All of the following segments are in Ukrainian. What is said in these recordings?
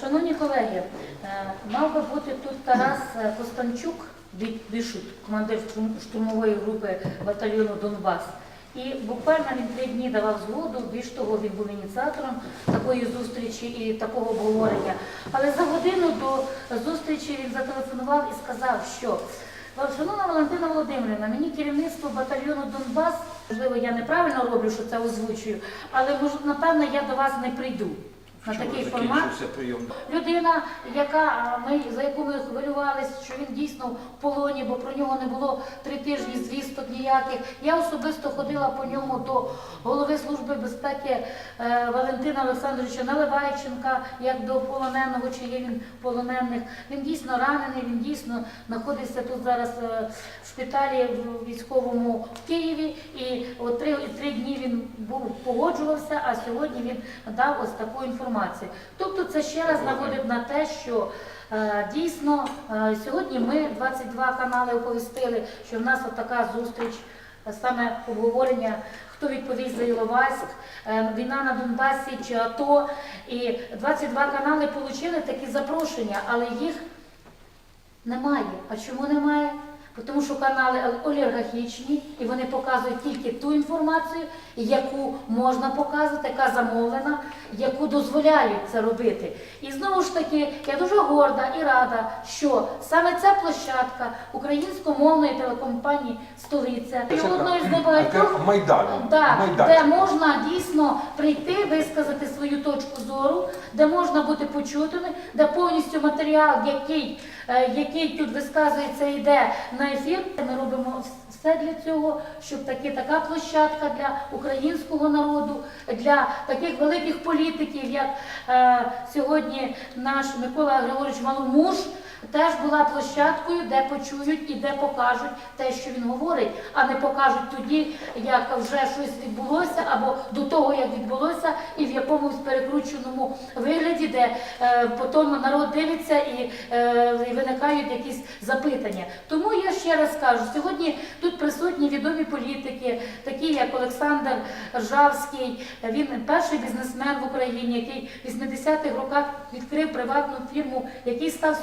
Шановні колеги, е, мав би бути тут Тарас е, Костанчук, Бі- Бішут, командир штурмової групи батальйону Донбас. І буквально він три дні давав згоду, більш того, він був ініціатором такої зустрічі і такого обговорення. Але за годину до зустрічі він зателефонував і сказав, що Шановна Валентина Володимирівна, мені керівництво батальйону Донбас, можливо, я неправильно роблю, що це озвучую, але напевно, я до вас не прийду на такий формат. закінчився прийом? Людина, яка ми за яку ми хвилювалися, що він дійсно в полоні, бо про нього не було три тижні звісток ніяких. Я особисто ходила по ньому до голови служби безпеки е, Валентина Олександровича Наливайченка, як до полоненого, чи є він полонених. Він дійсно ранений, він дійсно знаходиться тут зараз е, в шпиталі в військовому в Києві. І от три, три дні він був погоджувався, а сьогодні він дав ось таку інформацію. Тобто це ще раз наводить на те, що е, дійсно е, сьогодні ми 22 канали оповістили, що в нас от така зустріч, е, саме обговорення. Хто відповість за Іловайськ, війна на Донбасі чи АТО. І 22 канали отримали такі запрошення, але їх немає. А чому немає? Тому що канали олігархічні і вони показують тільки ту інформацію, яку можна показувати, яка замовлена, яку дозволяють це робити. І знову ж таки, я дуже горда і рада, що саме ця площадка українськомовної телекомпанії Столиця є одною з небагатьох де можна дійсно прийти, висказати свою точку зору, де можна бути почутими, де повністю матеріал, який, е, який тут висказується, йде на ефір. Ми робимо все для цього, щоб таки така площадка для українського народу, для таких великих політиків, як е, сьогодні наш Микола Григорович Маломуж. Теж була площадкою, де почують і де покажуть те, що він говорить, а не покажуть тоді, як вже щось відбулося, або до того, як відбулося, і в якомусь перекрученому вигляді, де е, потім народ дивиться і, е, і виникають якісь запитання. Тому я ще раз кажу, сьогодні тут присутні відомі політики, такі як Олександр Ржавський, він перший бізнесмен в Україні, який в 80-х роках відкрив приватну фірму, який став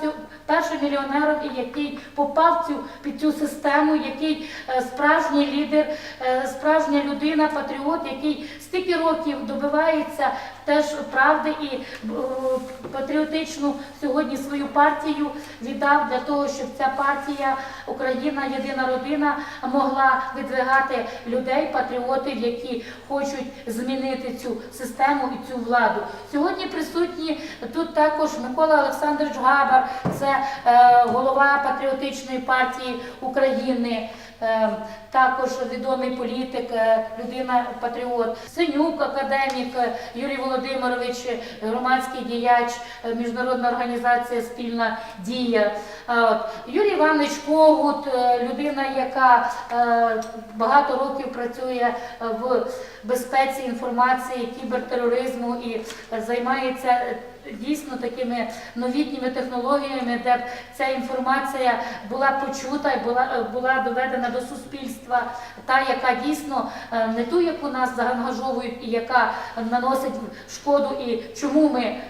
першим мільйонером і який попав цю, під цю систему, який е, справжній лідер, е, справжня людина, патріот, який стільки років добивається теж правди і е, патріотичну сьогодні свою партію віддав для того, щоб ця партія Україна Єдина родина могла видвигати людей, патріотів, які хочуть змінити цю систему і цю владу. Сьогодні присутні тут також Микола Олександрович Габар, це е, голова патріотичної партії України. Е, Також відомий політик, е, людина патріот, Синюк, академік е, Юрій Володимирович, громадський діяч, е, міжнародна організація Спільна дія. Юрій Іванович Когут, людина, яка багато років працює в безпеці інформації, кібертероризму і займається. Дійсно такими новітніми технологіями, де б ця інформація була почута і була, була доведена до суспільства, та яка дійсно е, не ту, яку нас заангажовують і яка наносить шкоду, і чому ми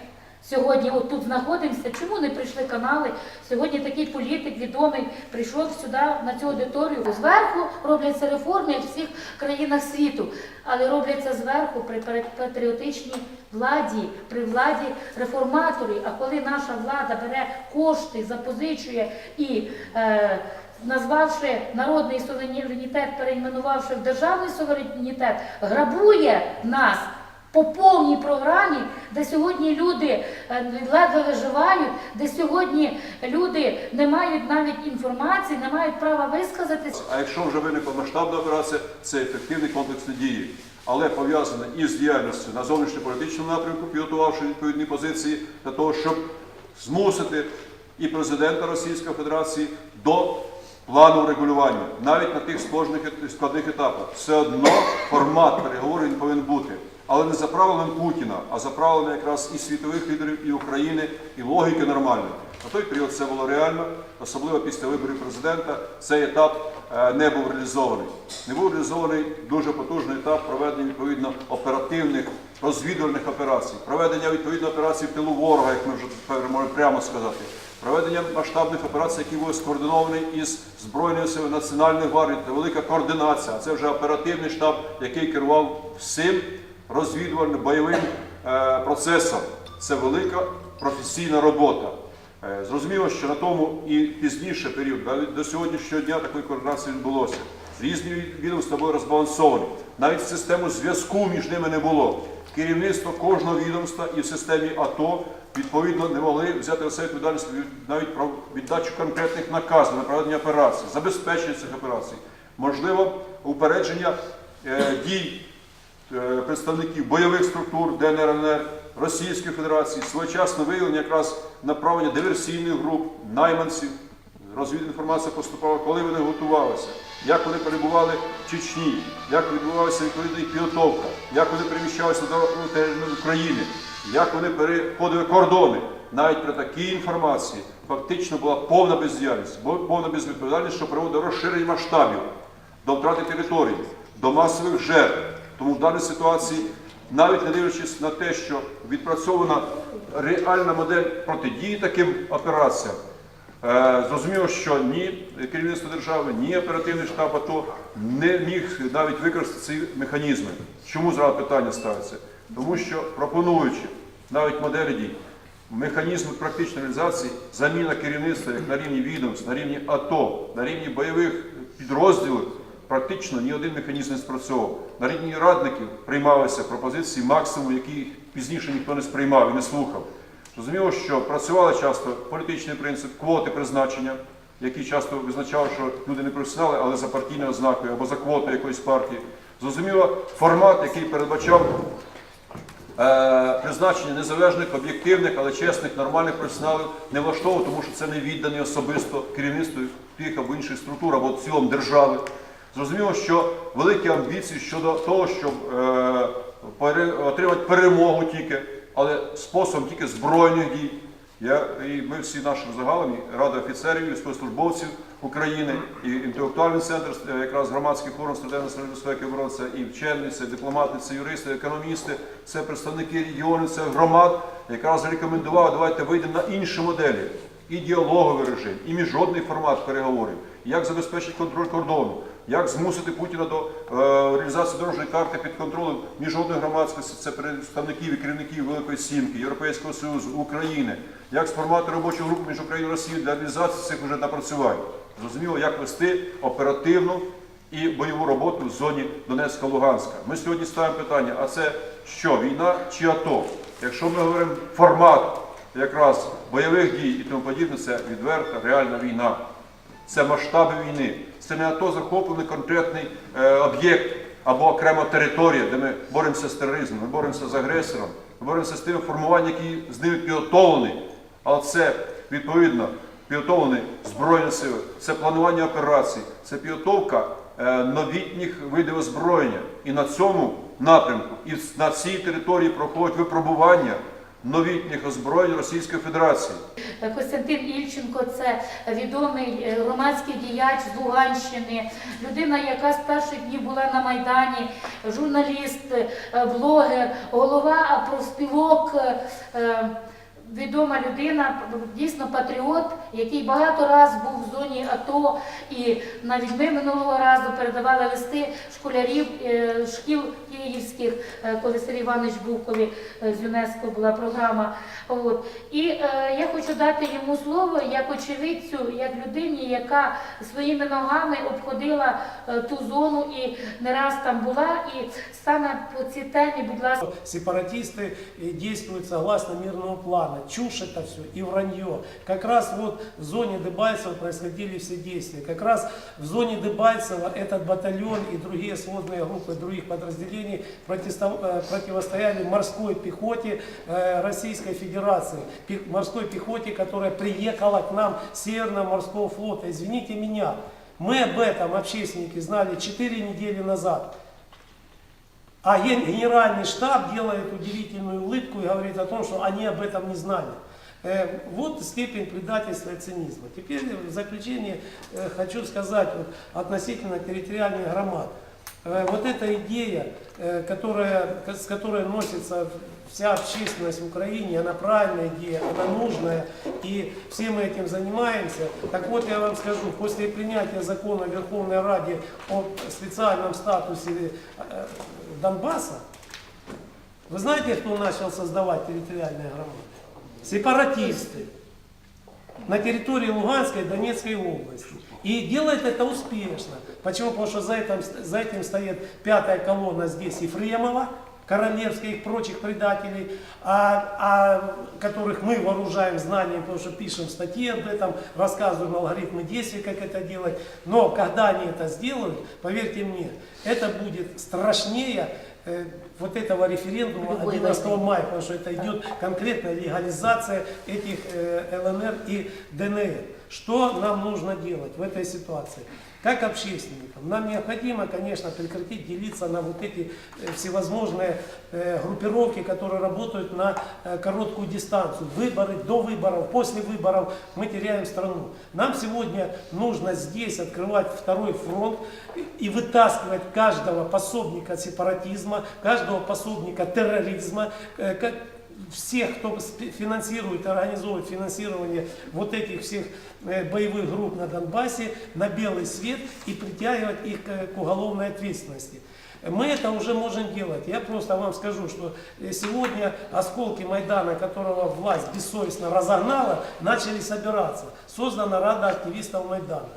сьогодні отут знаходимося, чому не прийшли канали? Сьогодні такий політик відомий прийшов сюди на цю аудиторію. Зверху робляться реформи в всіх країнах світу, але робляться зверху при патріотичній владі, при владі реформаторів. А коли наша влада бере кошти, запозичує і е, назвавши народний суверенітет, перейменувавши в державний суверенітет, грабує нас. По повній програмі, де сьогодні люди е, ледве виживають, де сьогодні люди не мають навіть інформації, не мають права висказатись. А якщо вже виникла масштабна операція, це ефективний комплекс дії, але пов'язане із діяльністю на зовнішньополітичному напрямку, підготувавши відповідні позиції для того, щоб змусити і президента Російської Федерації до плану регулювання, навіть на тих складних етапах. Все одно формат переговорів він повинен бути. Але не за правилами Путіна, а за правилами якраз і світових лідерів, і України, і логіки нормальної. На той період це було реально, особливо після виборів президента. Цей етап е, не був реалізований. Не був реалізований дуже потужний етап проведення відповідно оперативних розвідувальних операцій, проведення відповідної операції в тилу ворога, як ми вже можемо прямо сказати, проведення масштабних операцій, які були скоординовані із Збройними силами Національної гвардії, це велика координація. Це вже оперативний штаб, який керував всім розвідувальним бойовим е, процесом. Це велика професійна робота. Е, Зрозуміло, що на тому і пізніше період, навіть до сьогоднішнього дня такої координації відбулося. Різні відомства були розбалансовані. Навіть систему зв'язку між ними не було. Керівництво кожного відомства і в системі АТО відповідно не могли взяти на себе відповідальність навіть про віддачу конкретних наказів на проведення операцій, забезпечення цих операцій, можливо, упередження е, дій е, представників бойових структур ДНР, ЛНР, Російської Федерації, своєчасне виявлення якраз направлення диверсійних груп, найманців, розвідінформація поступала, коли вони готувалися, як вони перебували в Чечні, як відбувалася відповідна підготовка, як вони переміщалися до території України, як вони переходили кордони. Навіть при такій інформації фактично була повна бездіяльність, повна безвідповідальність, що приводить до розширення масштабів, до втрати територій, до масових жертв. Тому в даній ситуації, навіть не дивлячись на те, що відпрацьована реальна модель протидії таким операціям, е, зрозуміло, що ні керівництво держави, ні оперативний штаб АТО не міг навіть використати ці механізми. Чому зараз питання ставиться? Тому що пропонуючи навіть моделі дій, механізми практичної реалізації, заміна керівництва як на рівні відомств, на рівні АТО, на рівні бойових підрозділів, практично ні один механізм не спрацьовував. На рівні радників приймалися пропозиції максимум, які пізніше ніхто не сприймав і не слухав. Зрозуміло, що працювали часто політичний принцип, квоти призначення, які часто визначали, що люди не професіонали, але за партійною ознакою або за квотою якоїсь партії. Зрозуміло, формат, який передбачав призначення незалежних, об'єктивних, але чесних, нормальних професіоналів не влаштовував, тому що це не віддані особисто керівництву тих або інших структур, або в цілому держави. Зрозуміло, що великі амбіції щодо того, щоб е, отримати перемогу тільки, але способом тільки збройних дій. Я, і ми всі наші загалом, і Рада офіцерів, і військовослужбовців України, і інтелектуальний центр, е, якраз громадський форум студентів безпеки оборони, це і вчені, це дипломати, це юристи, економісти, це представники регіонів, це громад, якраз рекомендував, давайте вийдемо на інші моделі. І діалоговий режим, і міжнародний формат переговорів, як забезпечити контроль кордону, як змусити Путіна до е, реалізації дорожньої карти під контролем міжнародної громадськості, це представників і керівників Великої Сімки, Європейського Союзу, України, як сформувати робочу групу між Україною і Росією для реалізації цих вже напрацювань. Зрозуміло, як вести оперативну і бойову роботу в зоні Донецька-Луганська. Ми сьогодні ставимо питання: а це що, війна чи АТО? Якщо ми говоримо формат якраз бойових дій і тому подібне, це відверта реальна війна. Це масштаби війни. Це не АТО захоплений конкретний е, об'єкт або окрема територія, де ми боремося з тероризмом, ми боремося з агресором, ми боремося з тим формуванням, які з ними підготовлені. Але це відповідно підготовлені збройні сили, це планування операцій, це підготовка е, новітніх видів озброєння. І на цьому напрямку, і на цій території проходять випробування новітніх озброєнь Російської Федерації. Костянтин Ільченко це відомий е, громадський діяч з Луганщини, людина, яка з перших днів була на Майдані, журналіст, е, блогер, голова профспілок. Відома людина, дійсно патріот, який багато разів був в зоні АТО, і навіть ми минулого разу передавали листи школярів е, шкіл київських, е, коли Сергій Іванович був, коли е, з ЮНЕСКО була програма. От. І я хочу дати йому слово як очевидцю, як людині, яка своїми ногами обходила ту зону і не раз там була. І саме по цій темі, будь ласка. Сепаратисты э, действуют согласно мирного плана. Чушь это все и вранье. Как раз вот в зоне Дебальцева происходили все действия. Как раз в зоне Дебальцева этот батальон и другие сводные группы других подразделений э, противостояли морской пехоте э, Российской Федерации. Морской пехоте, которая приехала к нам с Северного морского флота. Извините меня, мы об этом, общественники, знали 4 недели назад. А ген- генеральный штаб делает удивительную улыбку и говорит о том, что они об этом не знали. Э, Вот степень предательства и цинизма. Теперь в заключение э, хочу сказать относительно территориальных громад. э, вот эта идея, которая, с которой носится вся общественность в Украине, она правильная идея, она нужная, и все мы этим занимаемся. Так вот, я вам скажу, после принятия закона Верховной Раде о специальном статусе Донбасса, вы знаете, кто начал создавать территориальные громады? Сепаратисты на территории Луганской и Донецкой области. И делает это успешно. Почему? Потому что за этим, за этим стоит пятая колонна здесь Ефремова, Королевская и их прочих предателей, а, а которых мы вооружаем знанием, потому что пишем статьи об этом, рассказываем алгоритмы действий, как это делать. Но когда они это сделают, поверьте мне, это будет страшнее э, вот этого референдума Любой 11 войны. мая, потому что это идет конкретная легализация этих э, ЛНР и ДНР. Что нам нужно делать в этой ситуации? Как общественникам, нам необходимо, конечно, прекратить делиться на вот эти э, всевозможные э, группировки, которые работают на э, короткую дистанцию. Выборы, до выборов, после выборов мы теряем страну. Нам сегодня нужно здесь открывать второй фронт и- вытаскивать каждого пособника сепаратизма, каждого пособника терроризма, всех, кто спи- финансирует, организовывает финансирование вот этих всех э, боевых групп на Донбассе на белый свет и притягивать их к, к уголовной ответственности. Мы это уже можем делать. Я просто вам скажу, что э, сегодня осколки Майдана, которого власть бессовестно разогнала, начали собираться. Создана Рада активистов Майдана.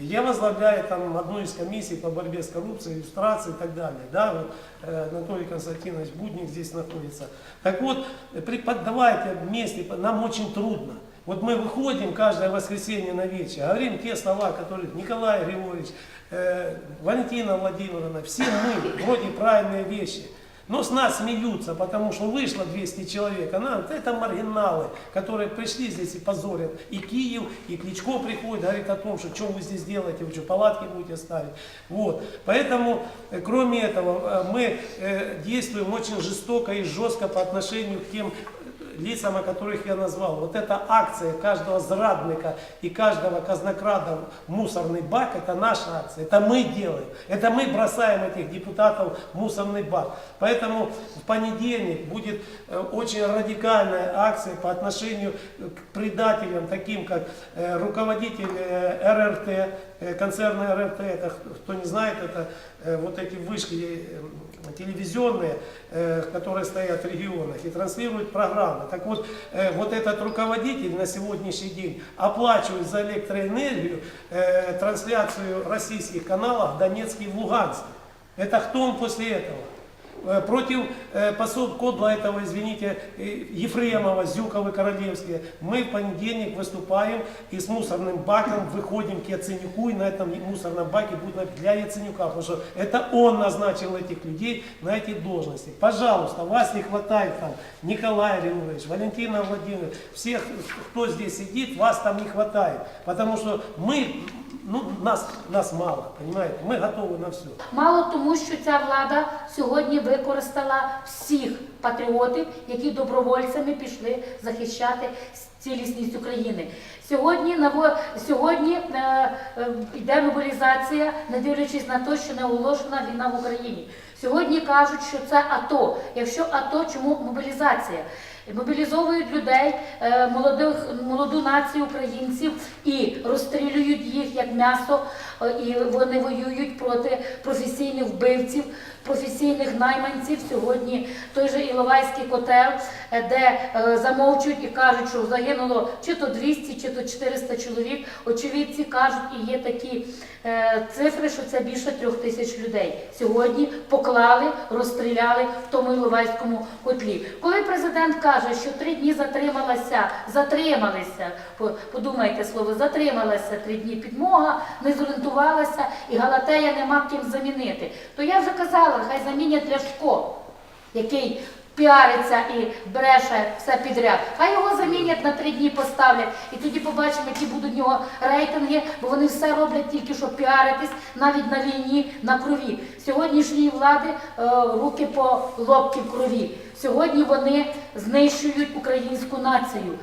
И Я возглавляю там одну из комиссий по борьбе с коррупцией, иллюстрацией и так далее. Да, вот, э, Анатолий Константинович Будник здесь находится. Так вот, э, преподавайте вместе, нам очень трудно. Вот мы выходим каждое воскресенье на вечер, говорим те слова, которые Николай Григорьевич, э, Валентина Владимировна, все мы, вроде правильные вещи. Но с нас смеются, потому что вышло 200 человек, а нам это маргиналы, которые пришли здесь и позорят. И Киев, и Кличко приходит, говорит о том, что что вы здесь делаете, вы что, палатки будете ставить. Вот. Поэтому, э, кроме этого, э, мы э, действуем очень жестоко и жестко по отношению к тем лицам, о которых я назвал. Вот эта акция каждого зрадника и каждого казнокрада в мусорный бак, это наша акция, это мы делаем. Это мы бросаем этих депутатов в мусорный бак. Поэтому в понедельник будет э, очень радикальная акция по отношению к предателям, таким как э, руководитель э, РРТ, концерна РРТ, это, кто не знает, это вот эти вышки телевизионные, э, которые стоят в регионах и транслируют программы. Так вот, э, вот этот руководитель на сегодняшний день оплачивает за электроэнергию э, трансляцию российских каналов в Донецке и в Луганске. Это кто он после этого? Э, Против э, посол Кодла этого, извините, э, Ефремова, Зюкова, Королевские, мы в понедельник выступаем и с мусорным баком выходим к Яценюку, и на этом мусорном баке будет для Яценюка, потому что это он назначил этих людей на эти должности. Пожалуйста, вас не хватает там Николай Римович, Валентина Владимировна, всех, кто здесь сидит, вас там не хватает, потому что мы, ну, нас, нас мало, понимаете, мы готовы на все. Мало тому, що ця влада сьогодні використала всіх патріотів, які добровольцями пішли захищати цілісність України. Сьогодні сьогодні е, е, йде мобілізація, не дивлячись на те, що не оголошена війна в Україні. Сьогодні кажуть, що це АТО. Якщо АТО, чому мобілізація? Мобілізовують людей, е, молодих, молоду націю українців і розстрілюють їх як м'ясо, і вони воюють проти професійних вбивців, професійних найманців. Сьогодні той же Іловайський котел, е, де е, замовчують і кажуть, що загинуло чи то 200, чи то 400 чоловік. Очевидці кажуть, і є такі е, цифри, що це більше трьох тисяч людей. Сьогодні поклали, розстріляли в тому Іловайському котлі. Коли президент каже, що три дні затрималася, затрималися, подумайте слово, затрималася три дні підмога, не зорієнтувалася і Галатея нема ким замінити. То я вже казала, хай замінять Ляшко, який піариться і бреше все підряд. Хай його замінять на три дні поставлять, і тоді побачимо, які будуть в нього рейтинги, бо вони все роблять тільки щоб піаритись, навіть на війні, на крові. Сьогоднішньої влади е, руки по лобки в крові. сьогодні вони знищують українську націю.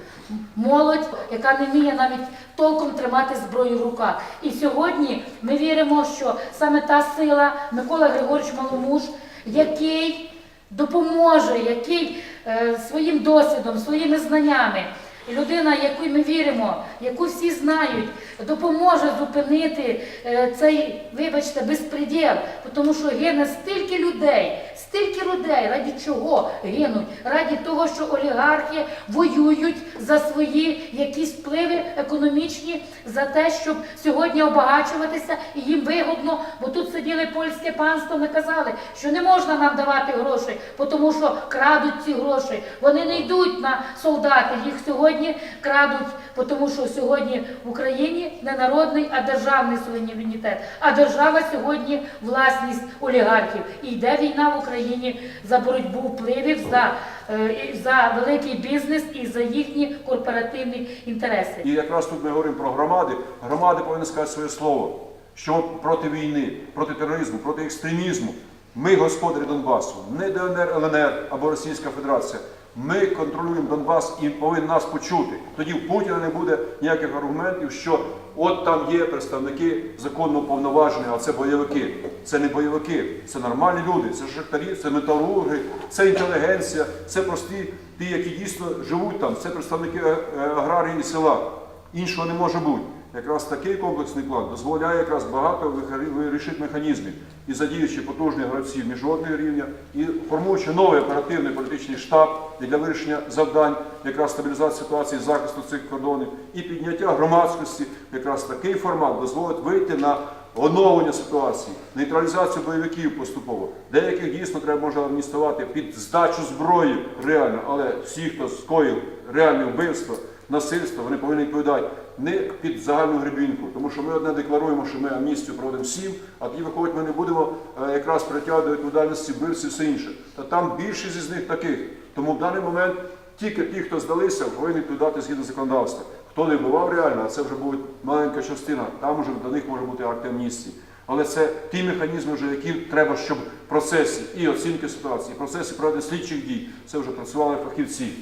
Молодь, яка не вміє навіть толком тримати зброю в руках. І сьогодні ми віримо, що саме та сила Микола Григорович Маломуж, який допоможе, який е, своїм досвідом, своїми знаннями, людина, яку ми віримо, яку всі знають, допоможе зупинити е, цей, вибачте, безпреділ, тому що гине стільки людей, стільки людей, раді чого гинуть? Раді того, що олігархи воюють за свої якісь впливи економічні, за те, щоб сьогодні обагачуватися і їм вигодно, бо тут сиділи польське панство, ми казали, що не можна нам давати гроші, тому що крадуть ці гроші. Вони не йдуть на солдати, їх сьогодні крадуть, тому що сьогодні в Україні не народний, а державний суверенітет. А держава сьогодні власність олігархів. І йде війна в Україні за боротьбу впливів, за, е, за великий бізнес і за їхні корпоративні інтереси. І якраз тут ми говоримо про громади. Громади повинні сказати своє слово, що проти війни, проти тероризму, проти екстремізму. Ми господарі Донбасу, не ДНР, ЛНР або Російська Федерація. Ми контролюємо Донбас і повинні нас почути. Тоді в Путіна не буде ніяких аргументів, що от там є представники законно повноважені, а це бойовики. Це не бойовики, це нормальні люди, це шахтарі, це металурги, це інтелігенція, це прості ті, які дійсно живуть там, це представники е, е, аграрії і села. Іншого не може бути. Якраз такий комплексний план дозволяє якраз багато вирішити механізмів і задіючи потужних гравців міжнародного рівня, і формуючи новий оперативний політичний штаб для вирішення завдань, якраз стабілізації ситуації, захисту цих кордонів і підняття громадськості, якраз такий формат дозволить вийти на оновлення ситуації, нейтралізацію бойовиків поступово. Деяких дійсно треба може амністувати під здачу зброї реально, але всі, хто скоїв реальне вбивство, насильство, вони повинні відповідати не під загальну гребінку, тому що ми одне декларуємо, що ми амністію проводимо всім, а тоді виходить, ми не будемо е, якраз притягувати до відповідальності вбивців і все інше. Та там більшість із них таких. Тому в даний момент тільки ті, хто здалися, повинні відповідати згідно законодавства. Хто не вбивав реально, а це вже буде маленька частина, там вже до них може бути акт амністії. Але це ті механізми, вже, які треба, щоб в процесі і оцінки ситуації, і процесі проведення слідчих дій, це вже працювали фахівці.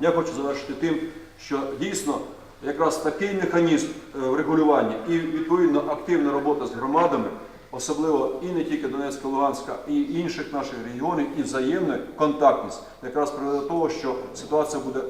Я хочу завершити тим, що дійсно якраз такий механізм е, врегулювання і відповідно активна робота з громадами, особливо і не тільки Донецька, Луганська, і інших наших регіонів, і взаємна контактність, якраз приведе до того, що ситуація буде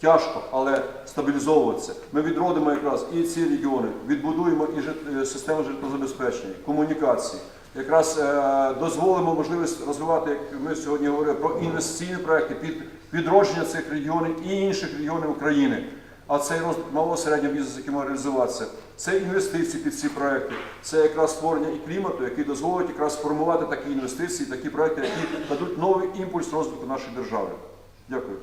тяжко, але стабілізовуватися. Ми відродимо якраз і ці регіони, відбудуємо і жит- е, систему житлозабезпечення, комунікації. Якраз е, дозволимо можливість розвивати, як ми сьогодні говорили, про інвестиційні проекти під відродження цих регіонів і інших регіонів України. А цей розвиток малого середнього бізнесу, який має реалізуватися, це інвестиції під ці проекти, це якраз створення і клімату, який дозволить якраз формувати такі інвестиції, такі проекти, які дадуть новий імпульс розвитку нашої держави. Дякую.